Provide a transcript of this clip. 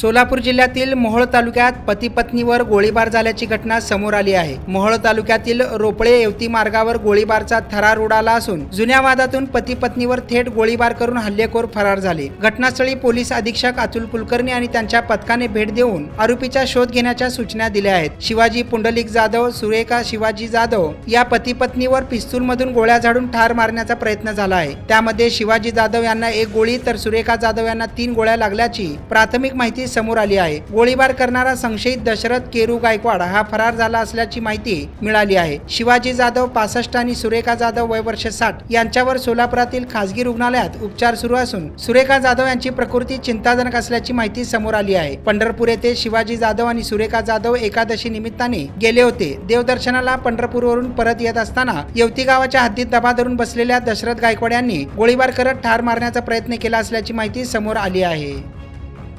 सोलापूर जिल्ह्यातील मोहोळ तालुक्यात पती पत्नीवर गोळीबार झाल्याची घटना समोर आली आहे. मोहोळ तालुक्यातील रोपळे येवती मार्गावर गोळीबारचा थरार उडाला असून जुन्या वादातून पती पत्नीवर थेट गोळीबार करून हल्लेखोर फरार झाले. घटनास्थळी पोलीस अधीक्षक अतुल कुलकर्णी आणि त्यांच्या पथकाने भेट देऊन आरोपीचा शोध घेण्याच्या सूचना दिल्या आहेत. शिवाजी पुंडलिक जाधव सुरेखा शिवाजी जाधव या पती पत्नीवर पिस्तूलमधून गोळ्या झाडून ठार मारण्याचा प्रयत्न झाला आहे. त्यामध्ये शिवाजी जाधव यांना एक गोळी तर सुरेखा जाधव यांना तीन गोळ्या लागल्याची प्राथमिक माहिती समोर आली आहे. गोळीबार करणारा संशयित दशरथ केरू गायकवाड हा फरार झाला असल्याची माहिती मिळाली आहे. शिवाजी जाधव पासष्ट आणि सुरेखा जाधव वय वर्ष साठ यांच्यावर सोलापुरातील खासगी रुग्णालयात उपचार सुरू असून सुरेखा जाधव यांची प्रकृती चिंताजनक असल्याची माहिती समोर आली आहे. पंढरपूर येथे शिवाजी जाधव आणि सुरेखा जाधव एकादशी निमित्ताने गेले होते. देवदर्शनाला पंढरपूरवरून परत येत असताना येवती गावाच्या हद्दीत दबा धरून बसलेल्या दशरथ गायकवाड यांनी गोळीबार करत ठार मारण्याचा प्रयत्न केला असल्याची माहिती समोर आली आहे.